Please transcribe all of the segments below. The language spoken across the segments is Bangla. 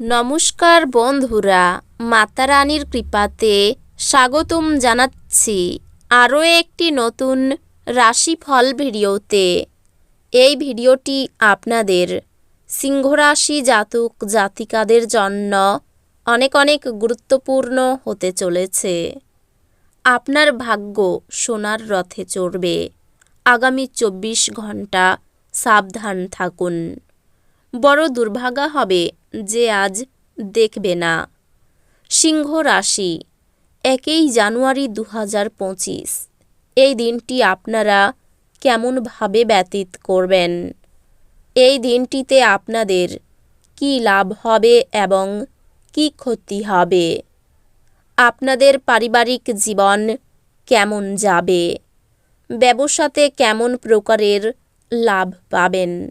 নমস্কার বন্ধুরা মাতা রানীর কৃপাতে স্বাগতম জানাচ্ছি আরও একটি নতুন রাশিফল ভিডিওতে। এই ভিডিওটি আপনাদের সিংহরাশি জাতক জাতিকাদের জন্য অনেক অনেক গুরুত্বপূর্ণ হতে চলেছে। আপনার ভাগ্য সোনার রথে চড়বে। আগামী চব্বিশ ঘণ্টা সাবধান থাকুন। বড় দুর্ভাগা হবে যে আজ দেখবে না। সিংহ রাশি, একই জানুয়ারি দু হাজার পঁচিশ। এই দিনটি আপনারা কেমনভাবে ব্যতীত করবেন? এই দিনটিতে আপনাদের কি লাভ হবে এবং কি ক্ষতি হবে? আপনাদের পারিবারিক জীবন কেমন যাবে? ব্যবসাতে কেমন প্রকারের লাভ পাবেন?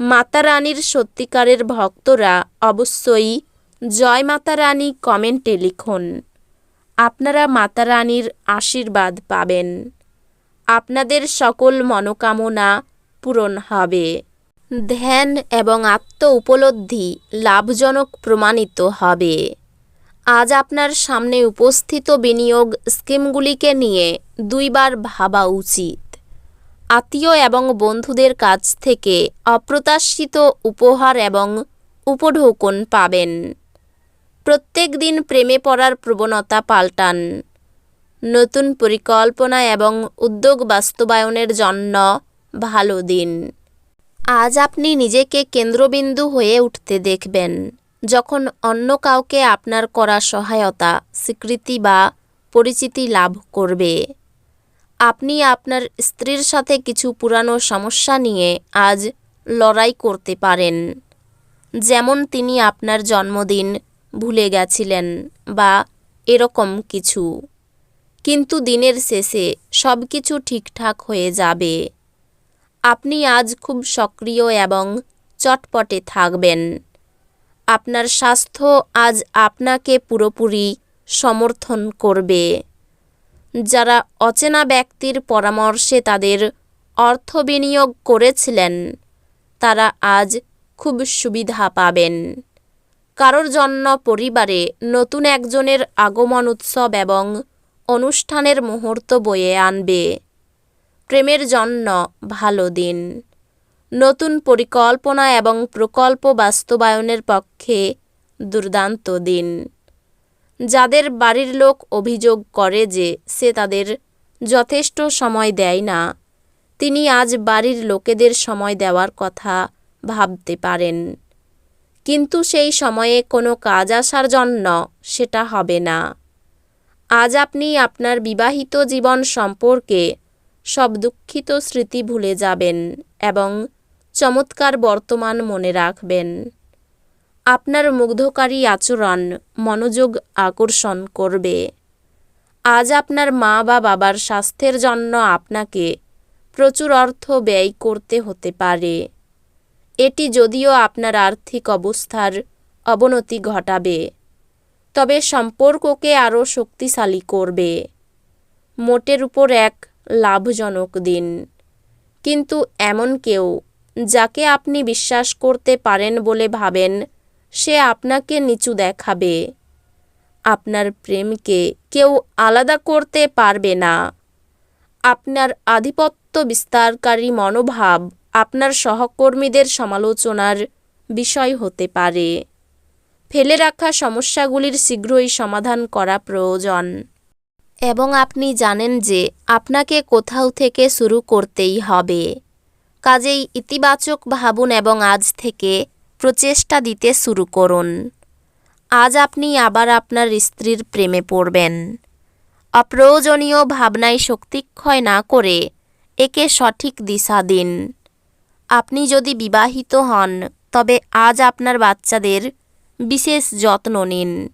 মাতা রানীর সত্যিকারের ভক্তরা অবশ্যই জয় মাতা রানী কমেন্টে লিখুন। আপনারা মাতা রানীর আশীর্বাদ পাবেন। আপনাদের সকল মনোকামনা পূরণ হবে। ধ্যান এবং আত্ম উপলব্ধি লাভজনক প্রমাণিত হবে। আজ আপনার সামনে উপস্থিত বিনিয়োগ স্কিমগুলিকে নিয়ে দুইবার ভাবা উচিত। আত্মীয় এবং বন্ধুদের কাছ থেকে অপ্রত্যাশিত উপহার এবং উপঢৌকন পাবেন। প্রত্যেক দিন প্রেমে পড়ার প্রবণতা পাল্টান। নতুন পরিকল্পনা এবং উদ্যোগ বাস্তবায়নের জন্য ভালো দিন। আজ আপনি নিজেকে কেন্দ্রবিন্দু হয়ে উঠতে দেখবেন, যখন অন্য কাউকে আপনার করা সহায়তা, স্বীকৃতি বা পরিচিতি লাভ করবে। আপনি আপনার স্ত্রীর সাথে কিছু পুরানো সমস্যা নিয়ে আজ লড়াই করতে পারেন। যেমন তিনি আপনার জন্মদিন ভুলে গেছিলেন বা এরকম কিছু। কিন্তু দিনের শেষে সব কিছু ঠিকঠাক হয়ে যাবে। আপনি আজ খুব সক্রিয় এবং চটপটে থাকবেন। আপনার স্বাস্থ্য আজ আপনাকে পুরোপুরি সমর্থন করবে। যারা অচেনা ব্যক্তির পরামর্শে তাদের অর্থ বিনিয়োগ করেছিলেন, তারা আজ খুব সুবিধা পাবেন। কারোর জন্য পরিবারে নতুন একজনের আগমন উৎসব এবং অনুষ্ঠানের মুহূর্ত বয়ে আনবে। প্রেমের জন্য ভালো দিন। নতুন পরিকল্পনা এবং প্রকল্প বাস্তবায়নের পক্ষে দুর্দান্ত দিন। যাদের বাড়ির লোক অভিযোগ করে যে সে তাদের যথেষ্ট সময় দেয় না, তিনি আজ বাড়ির লোকেদের সময় দেওয়ার কথা ভাবতে পারেন। কিন্তু সেই সময়ে কোনো কাজ আসার জন্য সেটা হবে না। আজ আপনি আপনার বিবাহিত জীবন সম্পর্কে সব দুঃখিত স্মৃতি ভুলে যাবেন এবং চমৎকার বর্তমান মনে রাখবেন। আপনার মুগ্ধকারী আচরণ মনোযোগ আকর্ষণ করবে। আজ আপনার মা বা বাবার স্বাস্থ্যের জন্য আপনাকে প্রচুর অর্থ ব্যয় করতে হতে পারে। এটি যদিও আপনার আর্থিক অবস্থার অবনতি ঘটাবে, তবে সম্পর্ককে আরও শক্তিশালী করবে। মোটের উপর এক লাভজনক দিন। কিন্তু এমন কেউ যাকে আপনি বিশ্বাস করতে পারেন বলে ভাবেন সে আপনাকে নিচু দেখাবে। আপনার প্রেমকে কেউ আলাদা করতে পারবে না। আপনার আধিপত্য বিস্তারকারী মনোভাব আপনার সহকর্মীদের সমালোচনার বিষয় হতে পারে। ফেলে রাখা সমস্যাগুলির শীঘ্রই সমাধান করা প্রয়োজন। এবং আপনি জানেন যে আপনাকে কোথাও থেকে শুরু করতেই হবে। কাজেই ইতিবাচক ভাবুন এবং আজ থেকে প্রচেষ্টা দিতে শুরু করুন। আজ আপনি আবার আপনার স্ত্রীর প্রেমে পড়বেন। অপ্রয়োজনীয় ভাবনায় শক্তিক্ষয় না করে একে সঠিক দিশা দিন। আপনি যদি বিবাহিত হন, তবে আজ আপনার বাচ্চাদের বিশেষ যত্ন নিন।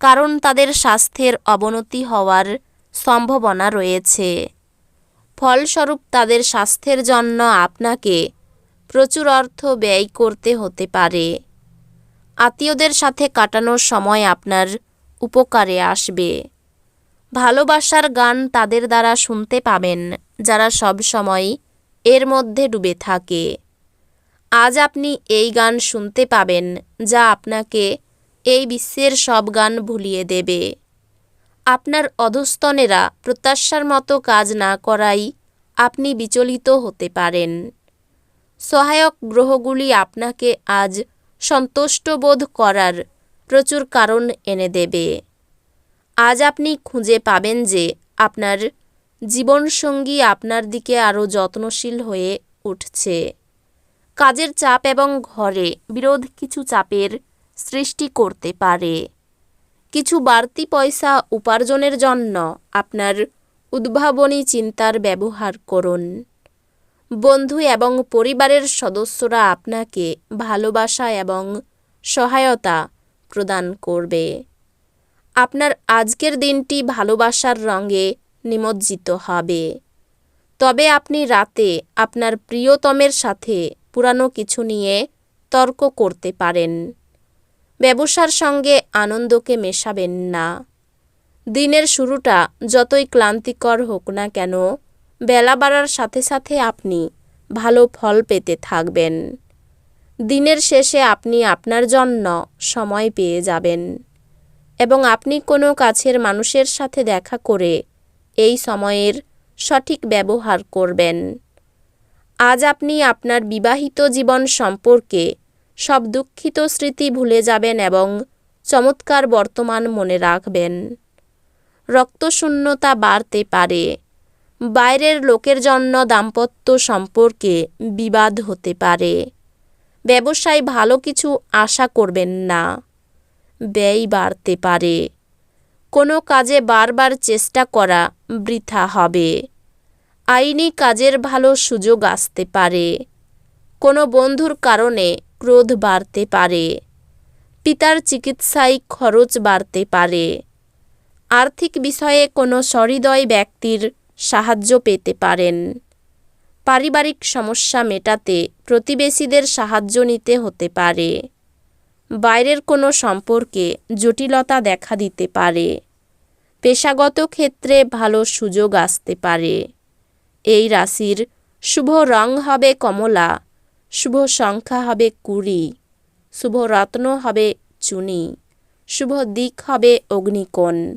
কারণ তাদের স্বাস্থ্যের অবনতি হওয়ার সম্ভাবনা রয়েছে। ফলস্বরূপ তাদের স্বাস্থ্যের জন্য আপনাকে প্রচুর অর্থ ব্যয় করতে হতে পারে। আত্মীয়দের সাথে কাটানোর সময় আপনার উপকারে আসবে। ভালোবাসার গান তাদের দ্বারা শুনতে পাবেন, যারা সব সময় এর মধ্যে ডুবে থাকে। আজ আপনি এই গান শুনতে পাবেন, যা আপনাকে এই বিশ্বের সব গান ভুলিয়ে দেবে। আপনার অধস্তনেরা প্রত্যাশার মতো কাজ না করাই আপনি বিচলিত হতে পারেন। সহায়ক গ্রহগুলি আপনাকে আজ সন্তুষ্ট বোধ করার প্রচুর কারণ এনে দেবে। আজ আপনি খুঁজে পাবেন যে আপনার জীবনসঙ্গী আপনার দিকে আরও যত্নশীল হয়ে উঠছে। কাজের চাপ এবং ঘরে বিরোধ কিছু চাপের সৃষ্টি করতে পারে। কিছু বাড়তি পয়সা উপার্জনের জন্য আপনার উদ্ভাবনী চিন্তার ব্যবহার করুন। বন্ধু এবং পরিবারের সদস্যরা আপনাকে ভালোবাসা এবং সহায়তা প্রদান করবে। আপনার আজকের দিনটি ভালোবাসার রঙে নিমজ্জিত হবে। তবে আপনি রাতে আপনার প্রিয়তমের সাথে পুরানো কিছু নিয়ে তর্ক করতে পারেন। ব্যবসার সঙ্গে আনন্দকে মেশাবেন না। দিনের শুরুটা যতই ক্লান্তিকর হোক না কেন বেলা বাড়ার সাথে সাথে আপনি ভালো ফল পেতে থাকবেন। দিনের শেষে আপনি আপনার জন্য সময় পেয়ে যাবেন। এবং আপনি কোনো কাছের মানুষের সাথে দেখা করে এই সময়ের সঠিক ব্যবহার করবেন। আজ আপনি আপনার বিবাহিত জীবন সম্পর্কে সব দুঃখিত স্মৃতি ভুলে যাবেন এবং চমৎকার বর্তমান মনে রাখবেন। রক্তশূন্যতা বাড়তে পারে। বাইরের লোকের জন্য দাম্পত্য সম্পর্কে বিবাদ হতে পারে। ব্যবসায় ভালো কিছু আশা করবেন না। ব্যয় বাড়তে পারে। কোনো কাজে বারবার চেষ্টা করা বৃথা হবে। আইনি কাজের ভালো সুযোগ আসতে পারে। কোনো বন্ধুর কারণে ক্রোধ বাড়তে পারে। পিতার চিকিৎসায় খরচ বাড়তে পারে। আর্থিক বিষয়ে কোনো সহৃদয় ব্যক্তির সাহায্য পেতে পারেন। পারিবারিক সমস্যা মেটাতে প্রতিবেশীদের সাহায্য নিতে হতে পারে। বাইরের কোনো সম্পর্কে জটিলতা দেখা দিতে পারে। পেশাগত ক্ষেত্রে ভালো সুযোগ আসতে পারে। এই রাশির শুভ রং হবে কমলা, শুভ সংখ্যা হবে কুড়ি, শুভ রত্ন হবে চুনি, শুভ দিক হবে অগ্নিকোণ।